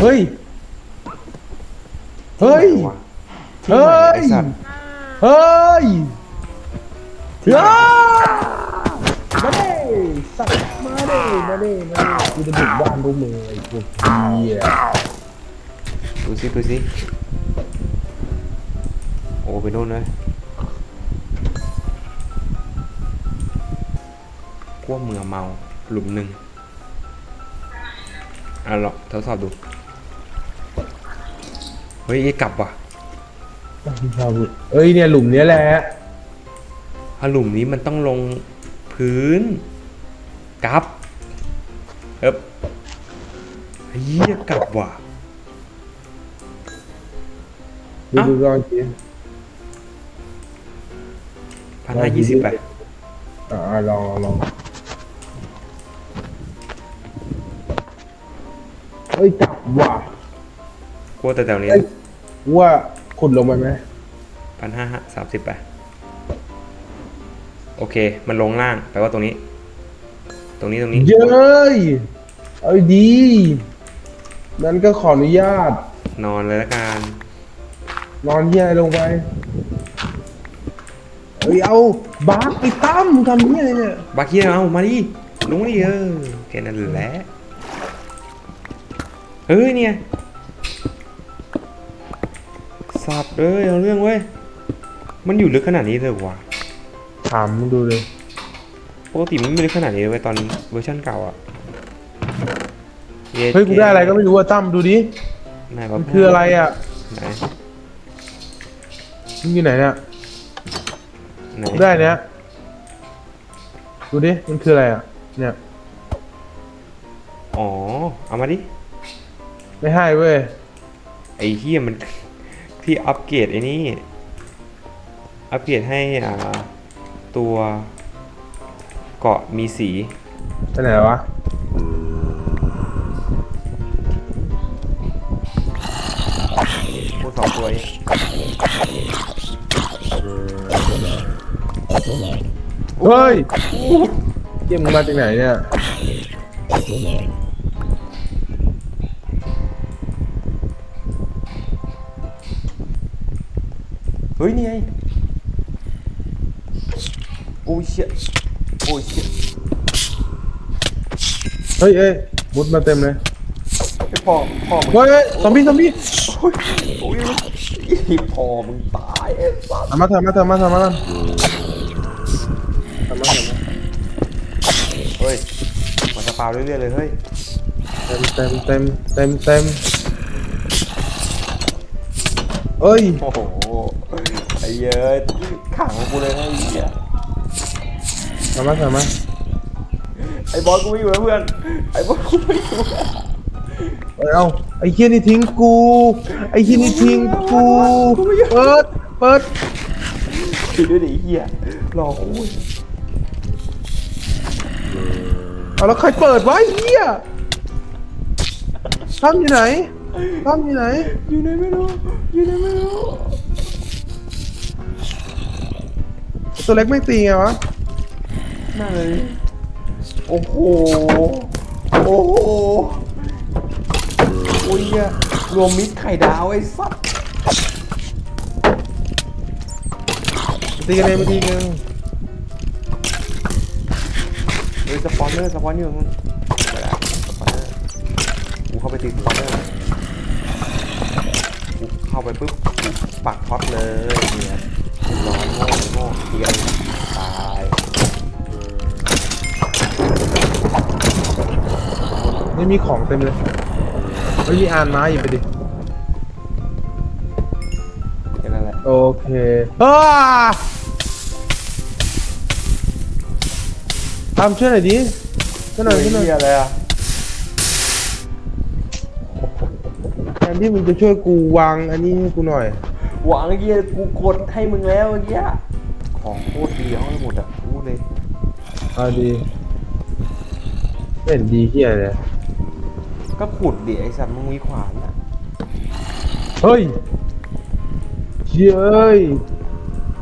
เฮ้ย เฮ้ย ที่ไหนวะที่ไหนเฮ้ย ไอ้สัตว์เฮ้ยเฮ้ยมาเด้สัตว์มาเด้มาเด้มาเด้กูจะบุกบ้านพวกมึงไอ้พวกเหี้ยดูสิดูสิโอ้ไปโน่นเลยกลัวเมือเมาหลุมหนึ่งอะลองทดสอบดู เฮ้ยกลับว่ะเอ้ยเนี่ยหลุมเนี้ยแหละอะหลุมนี้มันต้องลงพื้นกลับเอ๊บเฮียกลับว่ะดูเอ้าดูลองจีพันห้ายี่สิบไปอ่าลองลองลองเฮ้ยจับว่ะ กลัวแต่แถวนี้เอ้ยว่าขุดลงไปไหมพันห้าสามสิบไปโอเค มันลงล่างแปลว่าตรงนี้ ตรงนี้ตรงนี้ เย้ยเอาดีนั้นก็ขออนุญาต นอนเลยละกันนอนเหี้ยลงไปเฮ้ยเอาบาสไปตั้มทำเหี้ยอะไรเนี่ยบาเคียเอามาดิลงมาดิเออแค่นั้นแหละเฮ้ยเนี่ย สับเอ้ยเอาเรื่องเว้ย มันอยู่ลึกขนาดนี้เลยวะถามมึงดูเลยปกติมันไม่ลึกขนาดนี้เลยเว้ยตอนเวอร์ชันเก่าอะเฮ้ยกูได้อะไรก็ไม่รู้อะตั้มดูดิไหนมัวะนคืออะไรอะไหนมึงอยู่ไหนเนี่ยไหนกูได้เนี้ยดูดิมันคืออะไรอะเนี่ยอ๋อเอามาดิไม่ให้เว้ยไอ้เฮียมัน ที่อัปเกรดไอ้นี่ อัปเกรดให้อ่าตัวเกาะมีสีไปไหนวะพูดสองตัวเองเฮ้ยเยี่ยมงมาจากไหนเนี่ย เฮ้ย นี่ไง โอ้ยเชี่ยโอ้ยเชี่ยเฮ้ยเอ้ยมุดมาเต็มเลยไอ้พ่อพ่อมึงเฮ้ยเฮ้ยซอมบี้ซอมบี้โอ้ยโอ้ยไอ้พ่อมึงตายไอ้สัสทำมาทำมาทำมาทำมาทำมาทำมาเฮ้ยมันจะเปล่าเรื่อยๆเลยเฮ้ย เต็มเต็มเต็มเต็มเต็ม เอ้ย โอ้โห ไอ้เหี้ยอะขังกูเลยนะไอ้เหี้ยทำมาทำมาไอ้บอสกูไม่อยู่แล้วเพื่อน ไอ้บอสกูไม่อยู่แล้วเอ้ยเอาไอ้เฮียนี่ทิ้งกู ไอ้เฮียนี่ทิ้งกู เปิด เปิด คิดด้วยดิไอ้เหี้ยรอกูเอาแล้วใครเปิดวะไอ้เฮียตั้มอยู่ไหนตั้มอยู่ไหน อยู่ไหนไม่รู้ อยู่ไหนไม่ ตัวเล็กไม่ตีไงวะนั่นโอ้โห โอ้โหโอ้ยเหี้ยรวมมิตรไข่ดาวไอ้สัสตีกันเองไปทีนึงเฮ้ยสปอนเนอร์สปอนเนอร์มึงไม่ได้สปอนเนอร์กูเข้าไปตีสปอนเนอร์กูเข้าไปปุ๊บปักท็อตเลยเนี่ย นี่มีของเต็มเลยเฮ้ยมีอ่านไม้อยู่ไปดิแค่นั้นแหละโอเคอ้าทำช่วยหน่อยดิช่วยหน่อยช่วยหน่อย เหี้ยอะไรอะแทนที่มึงจะช่วยกูวางอันนี้ให้กูหน่อย หวังเหี้ยกูกดให้มึงแล้วเมื่อกี้ของโคตรดีห้องสมุดอะพูดเลย เอาดีไม่เห็นดีเฮียเลย ก็ขุดดิไอ้สัตว์มึงมีขวานอะเฮ้ยเย้ย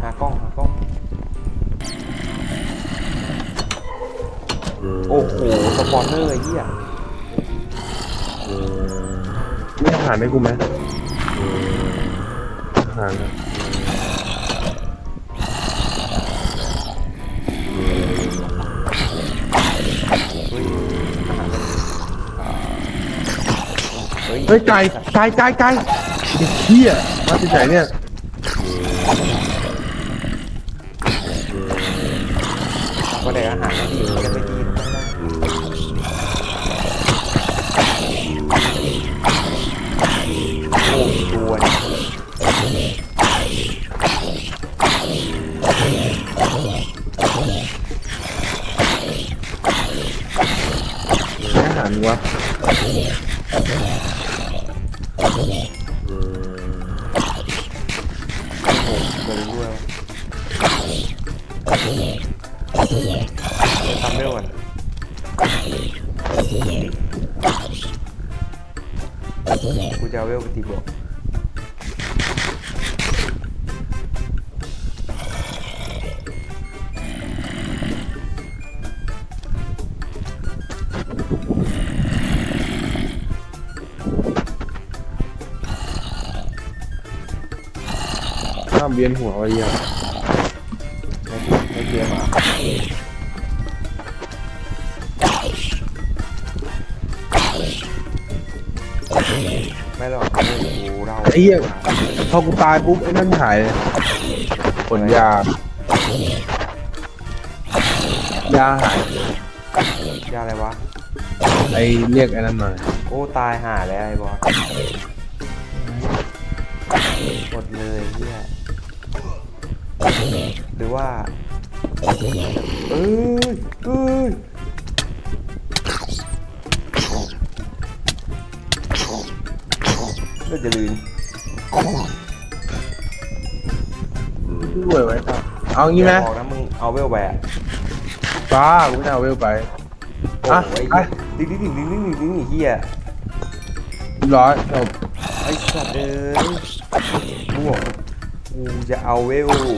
หากล้องหากล้อง โอ้โหสปอนเนอร์ไอ้เหี้ยหารให้กูไหมอาหารนะ เฮ้ยไก่ไก่ไก่ไก่ไอ้เหี้ยมาที่ไหนเนี่ยก็ได้อาหารไม่ดียังไม่ดีโอ้ตัวยอาหารวะ ทำเร็วก่อนกูจะเอาเวลไปตีบวกามเวียนหัวไอ้เหี้ยไม่ไม่เกมอะไม่หรอกกูเราไอ้เหี้ยพอกูตายปุ๊บไอ้นั่นหายเลยผลยายาหายยาอะไรวะ ไอ้เรียกไอ้นั่นมาโอ้ตายห่าแล้วไอ้บอสหมดเลยเฮีย หรือว่าเอ้ยเอ้ยก็จะลืมด้วยไว้ครับเอางี้ไหมย่าบอกนะมึงเอาเวลแบกป้ากูไม่เอาเวลไปอะโหไอ้ไปเหี้ยดึงดึงดึงดึงดึงดึงไอ้เฮียเรียร้อยจบไอ้สัตว์เอ้ยบวก กูจะเอาเวลกู